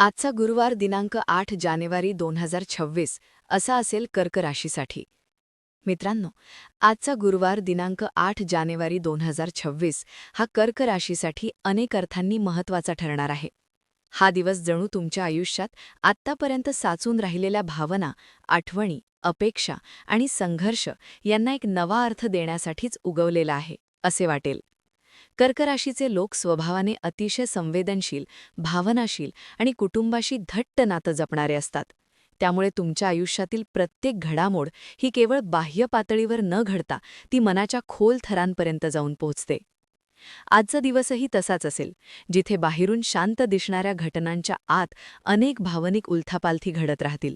आजचा गुरुवार दिनांक आठ जानेवारी दोन हजार छव्वीस असा असेल कर्क राशीसाठी. मित्रांनो आजचा गुरुवार दिनांक आठ जानेवारी दोन हजार छव्वीस हा कर्क राशीसाठी अनेक अर्थांनी महत्त्वाचा ठरणार आहे. हा दिवस जणू तुमच्या आयुष्यात आत्तापर्यंत साचून राहिलेल्या भावना आठवणी अपेक्षा आणि संघर्ष यांना एक नवा अर्थ देण्यासाठीच उगवलेला आहे असे वाटेल. कर्कराशीचे लोक स्वभावाने अतिशय संवेदनशील भावनाशील आणि कुटुंबाशी घट्ट नातं जपणारे असतात. त्यामुळे तुमच्या आयुष्यातील प्रत्येक घडामोड ही केवळ बाह्य पातळीवर न घडता ती मनाच्या खोल थरांपर्यंत जाऊन पोहोचते. आजचा दिवसही तसाच असेल जिथे बाहेरून शांत दिसणाऱ्या घटनांच्या आत अनेक भावनिक उलथापालथी घडत राहतील.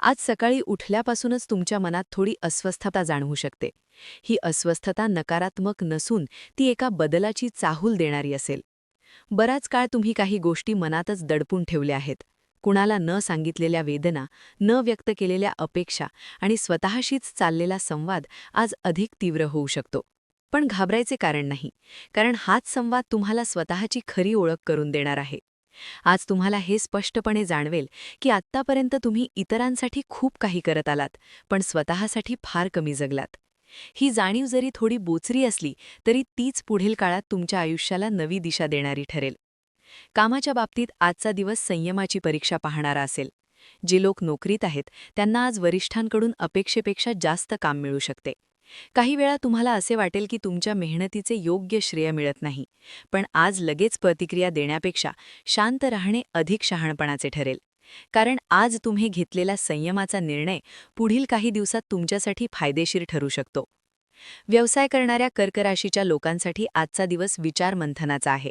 आज सकाळी उठल्यापासूनच तुमच्या मनात थोडी अस्वस्थता जाणवू शकते. ही अस्वस्थता नकारात्मक नसून ती एका बदलाची चाहूल देणारी असेल. बराच काळ तुम्ही काही गोष्टी मनातच दडपून ठेवल्या आहेत. कुणाला न सांगितलेल्या वेदना न व्यक्त केलेल्या अपेक्षा आणि स्वतःशीच चाललेला संवाद आज अधिक तीव्र होऊ शकतो. पण घाबरायचे कारण नाही कारण हाच संवाद तुम्हाला स्वतःची खरी ओळख करून देणार आहे. आज तुम्हाला हे स्पष्टपणे जाणवेल की आत्तापर्यंत तुम्ही इतरांसाठी खूप काही करत आलात पण स्वतःसाठी फार कमी जगलात. ही जाणीव जरी थोडी बोचरी असली तरी तीच पुढील काळात तुमच्या आयुष्याला नवी दिशा देणारी ठरेल. कामाच्या बाबतीत आजचा दिवस संयमाची परीक्षा पाहणारा असेल. जे लोक नोकरीत आहेत त्यांना आज वरिष्ठांकडून अपेक्षेपेक्षा जास्त काम मिळू शकते. काही वेळा तुम्हाला असे वाटेल की तुमच्या मेहनतीचे योग्य श्रेय मिळत नाही पण आज लगेच प्रतिक्रिया देण्यापेक्षा शांत राहणे अधिक शहाणपणाचे ठरेल. कारण आज तुम्ही घेतलेला संयमाचा निर्णय पुढील काही दिवसात तुमच्यासाठी फायदेशीर ठरू शकतो. व्यवसाय करणाऱ्या कर्कराशीच्या लोकांसाठी आजचा दिवस विचार मंथनाचा आहे.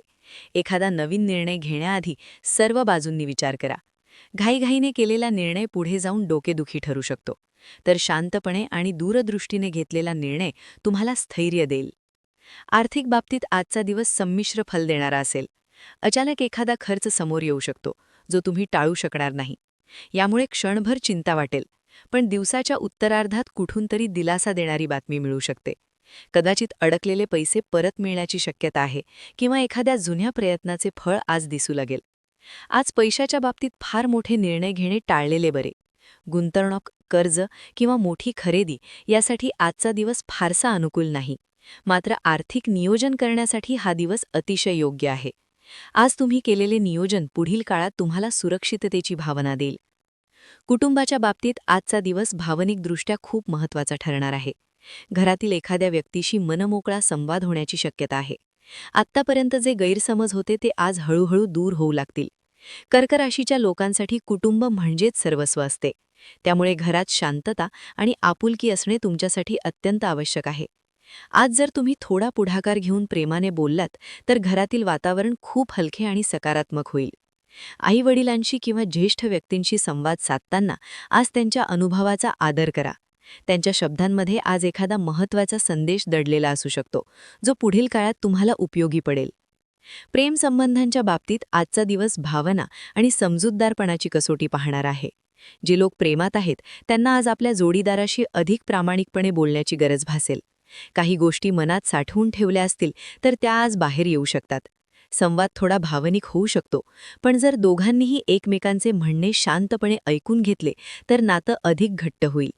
एखादा नवीन निर्णय घेण्याआधी सर्व बाजूंनी विचार करा. घाईघाईने केलेला निर्णय पुढे जाऊन डोकेदुखी ठरू शकतो. तर शांतपणे आणि दूरदृष्टीने घेतलेला निर्णय तुम्हाला स्थैर्य देईल. आर्थिक बाबतीत आजचा दिवस संमिश्र फल देणारा असेल. अचानक एखादा खर्च समोर येऊ शकतो जो तुम्ही टाळू शकणार नाही. यामुळे क्षणभर चिंता वाटेल पण दिवसाच्या उत्तरार्धात कुठून तरी दिलासा देणारी बातमी मिळू शकते. कदाचित अडकलेले पैसे परत मिळण्याची शक्यता आहे किंवा एखाद्या जुन्या प्रयत्नाचे फळ आज दिसू लागेल. आज पैशाच्या बाबतीत फार मोठे निर्णय घेणे टाळलेले बरे. गुंतवणूक कर्ज किंवा मोठी खरेदी यासाठी आजचा दिवस फारसा अनुकूल नाही. मात्र आर्थिक नियोजन करण्यासाठी हा दिवस अतिशय योग्य आहे. आज तुम्ही केलेले नियोजन पुढील काळात तुम्हाला सुरक्षिततेची भावना देईल. कुटुंबाच्या बाबतीत आजचा दिवस भावनिकदृष्ट्या खूप महत्त्वाचा ठरणार आहे. घरातील एखाद्या व्यक्तीशी मनमोकळा संवाद होण्याची शक्यता आहे. आत्तापर्यंत जे गैरसमज होते ते आज हळूहळू दूर होऊ लागतील. कर्कराशीच्या लोकांसाठी कुटुंब म्हणजेच सर्वस्व असते. त्यामुळे घरात शांतता आणि आपुलकी असणे तुमच्यासाठी अत्यंत आवश्यक आहे. आज जर तुम्ही थोडा पुढाकार घेऊन प्रेमाने बोललात तर घरातील वातावरण खूप हलके आणि सकारात्मक होईल. आईवडिलांशी किंवा ज्येष्ठ व्यक्तींशी संवाद साधताना आज त्यांच्या अनुभवाचा आदर करा. त्यांच्या शब्दांमध्ये आज एखादा महत्त्वाचा संदेश दडलेला असू शकतो जो पुढील काळात तुम्हाला उपयोगी पडेल. प्रेमसंबंधांच्या बाबतीत आजचा दिवस भावना आणि समजूतदारपणाची कसोटी पाहणार आहे. जे लोक प्रेमात आहेत त्यांना आज आपल्या जोडीदाराशी अधिक प्रामाणिकपणे बोलण्याची गरज भासेल. काही गोष्टी मनात साठवून ठेवल्या असतील तर त्या आज बाहेर येऊ शकतात. संवाद थोडा भावनिक होऊ शकतो पण जर दोघांनीही एकमेकांचे म्हणणे शांतपणे ऐकून घेतले तर नातं अधिक घट्ट होईल.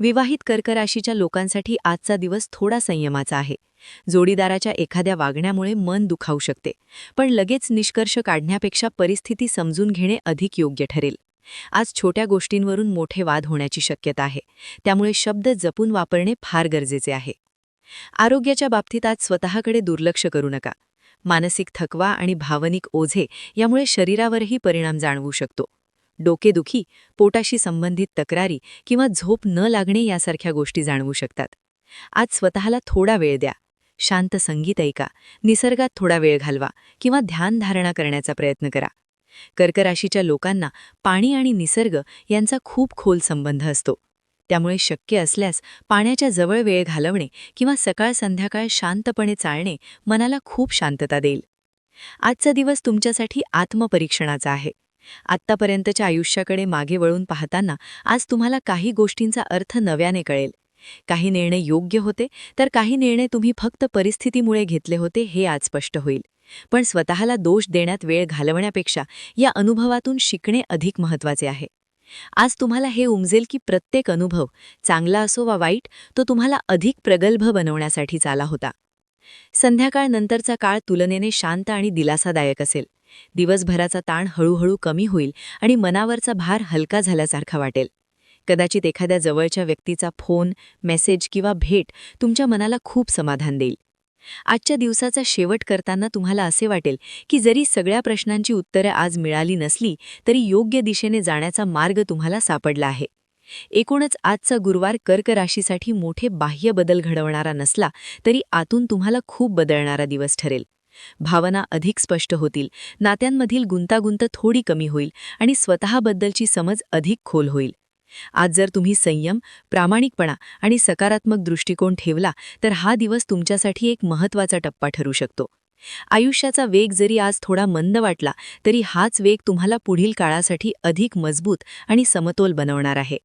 विवाहित कर्कराशीच्या लोकांसाठी आजचा दिवस थोडा संयमाचा आहे. जोडीदाराच्या एखाद्या वागण्यामुळे मन दुखावू शकते पण लगेच निष्कर्ष काढण्यापेक्षा परिस्थिती समजून घेणे अधिक योग्य ठरेल. आज छोट्या गोष्टींवरून मोठे वाद होण्याची शक्यता आहे त्यामुळे शब्द जपून वापरणे फार गरजेचे आहे. आरोग्याच्या बाबतीत आज स्वतःकडे दुर्लक्ष करू नका. मानसिक थकवा आणि भावनिक ओझे यामुळे शरीरावरही परिणाम जाणवू शकतो. डोकेदुखी पोटाशी संबंधित तक्रारी किंवा झोप न लागणे यासारख्या गोष्टी जाणवू शकतात. आज स्वतःला थोडा वेळ द्या. शांत संगीत ऐका. निसर्गात थोडा वेळ घालवा किंवा ध्यानधारणा करण्याचा प्रयत्न करा. कर्कराशीच्या लोकांना पाणी आणि निसर्ग यांचा खूप खोल संबंध असतो. त्यामुळे शक्य असल्यास पाण्याच्या जवळ वेळ घालवणे किंवा सकाळ संध्याकाळ शांतपणे चालणे मनाला खूप शांतता देईल. आजचा दिवस तुमच्यासाठी आत्मपरीक्षणाचा आहे. आत्तापर्यंतच्या आयुष्याकडे मागे वळून पाहताना आज तुम्हाला काही गोष्टींचा अर्थ नव्याने कळेल. काही निर्णय योग्य होते तर काही निर्णय तुम्ही फक्त परिस्थितीमुळे घेतले होते हे आज स्पष्ट होईल. पण स्वतःला दोष देण्यात वेळ घालवण्यापेक्षा या अनुभवातून शिकणे अधिक महत्त्वाचे आहे. आज तुम्हाला हे उमजेल की प्रत्येक अनुभव चांगला असो वा वाईट तो तुम्हाला अधिक प्रगल्भ बनवण्यासाठीच आला होता. संध्याकाळ नंतरचा काळ तुलनेने शांत आणि दिलासादायक असेल. दिवसभराचा ताण हळूहळू कमी होईल आणि मनावरचा भार हलका झाल्यासारखा वाटेल. कदाचित एखाद्या जवळच्या व्यक्तीचा फोन मेसेज किंवा भेट तुमच्या मनाला खूप समाधान देईल. आजच्या दिवसाचा शेवट करताना तुम्हाला असे वाटेल की जरी सगळ्या प्रश्नांची उत्तरे आज मिळाली नसली तरी योग्य दिशेने जाण्याचा मार्ग तुम्हाला सापडला आहे. एकूणच आजचा गुरुवार कर्क राशीसाठी मोठे बाह्य बदल घडवणारा नसला तरी आतून तुम्हाला खूप बदलणारा दिवस ठरेल. भावना अधिक स्पष्ट होतील. नात्यांमधील गुंतागुंत थोडी कमी होईल आणि स्वतःबद्दलची समज अधिक खोल होईल. आज जर तुम्ही संयम प्रामाणिकपणा आणि सकारात्मक दृष्टिकोन ठेवला तर हा दिवस तुमच्यासाठी एक महत्त्वाचा टप्पा ठरू शकतो. आयुष्याचा वेग जरी आज थोडा मंद वाटला तरी हाच वेग तुम्हाला पुढील काळासाठी अधिक मजबूत आणि समतोल बनवणार आहे.